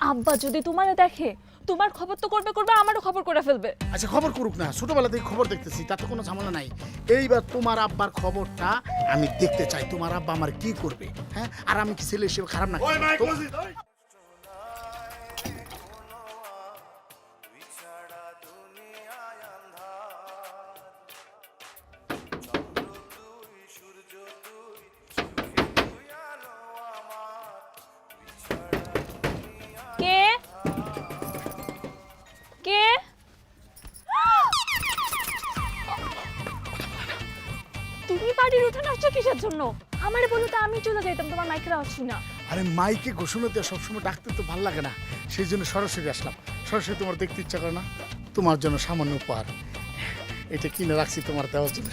আব্বা যদি তোমারে দেখে তোমার খবর তো করবে করবে আমারও খবর করে ফেলবে। আচ্ছা খবর করুক না। ছোটবেলা থেকে খবর দেখতেছি তাতে কোনো ঝামেলা নাই। এইবার তোমার আব্বার খবরটা আমি দেখতে চাই তোমার আব্বা আমার কি করবে হ্যাঁ? আর আমি কি ছেলে হিসেবে খারাপ না তুমি বাড়ির আসছো কিসের জন্য? আমারে বলো তো আমি চলে যাইতাম তোমার মাইকের আওয়াজ শুনা আরে মাইকে ঘোষণা দিয়ে সবসময় ডাকতে তো ভালো লাগে না। সেই জন্য সরাসরি আসলাম। সরাসরি তোমার দেখতে ইচ্ছা করে না? তোমার জন্য সামান্য উপহার। এটা কিনে রাখছি তোমার দেওয়ার জন্য।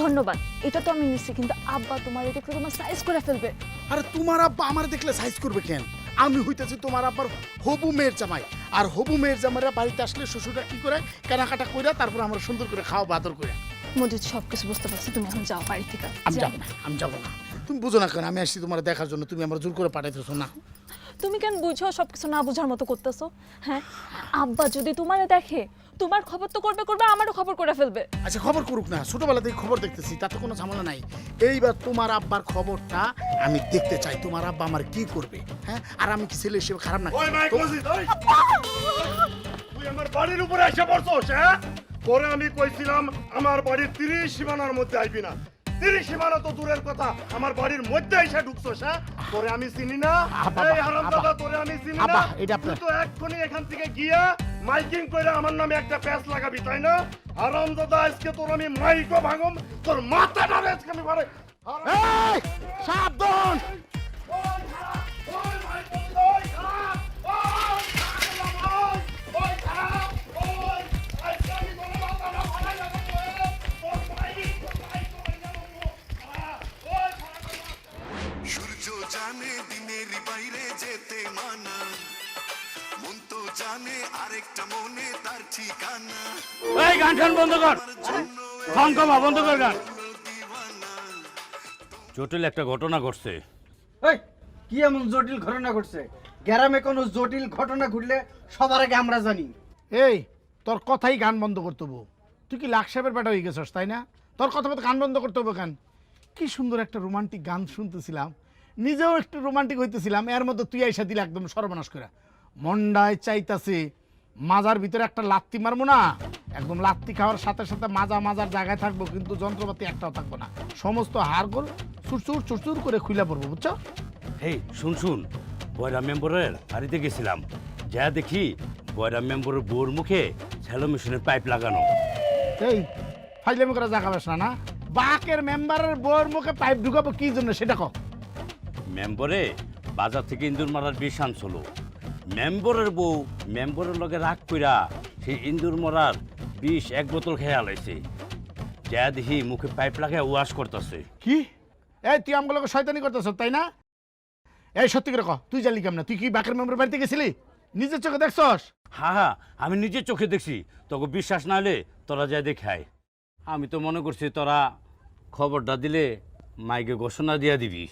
ধন্যবাদ এটা তো আমি নিচ্ছি কিন্তু আব্বা তোমার দেখলে তোমার সাইজ করে ফেলবে। আরে তোমার আব্বা আমার দেখলে সাইজ করবে কেন? আমি হইতেছি তোমার আব্বার হবু মেয়ের জামাই। আর হবু মেয়ের জামাইরা বাড়িতে আসলে শ্বশুররা কি করে? কেনাকাটা কইরা তারপর আমরা সুন্দর করে খাওয়া বাদর করে মজিদ সব কিছু বুঝতে পারছি তুমি এখন যাও বাড়ি থেকে। আমি যাব না আমি যাব না। তুমি বুঝো না কেন আমি আসছি তোমার দেখার জন্য তুমি আমার জোর করে পাঠাইতেছো না। তুমি কেন বুঝো সব কিছু না বুঝার মতো করতেছো? হ্যাঁ? আব্বা যদি তোমারে দেখে তোমার খবর তো করবে করবে আমারও খবর করে ফেলবে। আচ্ছা খবর করুক না ছোটবেলা থেকে খবর দেখতেছি তাতে কোনো ঝামেলা নাই। এইবার তোমার আব্বার খবরটা আমি দেখতে চাই তোমার আব্বা আমার কি করবে হ্যাঁ? আর আমি কি ছেলে হিসেবে খারাপ না আমার বাড়ির উপরে এসে পড়ছস হ্যাঁ? পরে আমি কইছিলাম আমার বাড়ির তিরিশ সীমানার মধ্যে আইবি না। তিরিশ সীমানা তো দূরের কথা আমার বাড়ির মধ্যে এসে ঢুকছস হ্যাঁ? তোরে আমি চিনি না। এই হারামজাদা তোরে আমি চিনি না। তুই তো এক্ষুনি এখান থেকে গিয়া মাইকিং করে আমার নামে একটা প্যাচ লাগাবি তাই না? হারামজাদা আজকে তোর আমি মাইকও ভাঙম তোর মাথাটা আজকে আমি ভাড়ে সাবধান! জানে দিনের বাইরে যেতে মানা। মন তো জানে আরেকটা মনে তার ঠিকানা। এই গান টান বন্ধ কর। ফোন বন্ধ কর গান। জটিল একটা ঘটনা ঘটছে। এই কি এমন জটিল ঘটনা ঘটছে? গ্রামে কোনো জটিল ঘটনা ঘটলে সবার আগে আমরা জানি। এই তোর কথাই গান বন্ধ করতে হব। তুই কি লাখ সাহেবের বেটা হয়ে গেছিস তাই না? তোর কথা মতো গান বন্ধ করতে হবে কেন? কি সুন্দর একটা রোমান্টিক গান শুনতেছিলাম। নিজেও একটু রোমান্টিক হইতেছিলাম এর মধ্যে তুই আইসা দিলে একদম সর্বনাশ করে মন্ডায় চাইতাছে মাজার ভিতরে একটা লাত্তি মারবো না? একদম লাত্তি খাওয়ার সাথে সাথে মাজা মাজার জায়গায় থাকব কিন্তু যন্ত্রপাতি একটাও থাকব না। সমস্ত হাড়গোল চুরচুর চুরচুর করে খুলে পড়ব বুঝছ? হেই শুন শুন। বয়রা মেম্বরের বাড়িতে গেছিলাম। যা দেখি বয়রা মেম্বরের বউর মুখে স্যালো মেশিনের পাইপ লাগানো। এই ফাইলামি করা জায়গা বেশ না না? বাকের মেম্বারের বউর মুখে পাইপ ঢুকাবো কি জন্য সেটা কও। মেম্বরে বাজার থেকে ইন্দুর মারার বিষ আনছিল। মেম্বরের বউ মেম্বরের লগে রাগ কইরা সেই ইন্দুর মরার বিষ এক বোতল খেয়ে আলাইছে। যা দেখি মুখে পাইপ লাগায় ওয়াশ করতেছে। কি? এই তুই আমগুলোকে শয়তানি করতেছ তাই না? এই সত্যি করে কহ তুই জানলি কেমন? তুই কি বাকের মেম্বার বাড়িতে গেছিলি? নিজের চোখে দেখছস? হ্যাঁ হ্যাঁ আমি নিজের চোখে দেখছি। তোকে বিশ্বাস না হলে তোরা যা দেখায় আমি তো মনে করছি তোরা খবরটা দিলে মাইকে ঘোষণা দিয়া দিবি।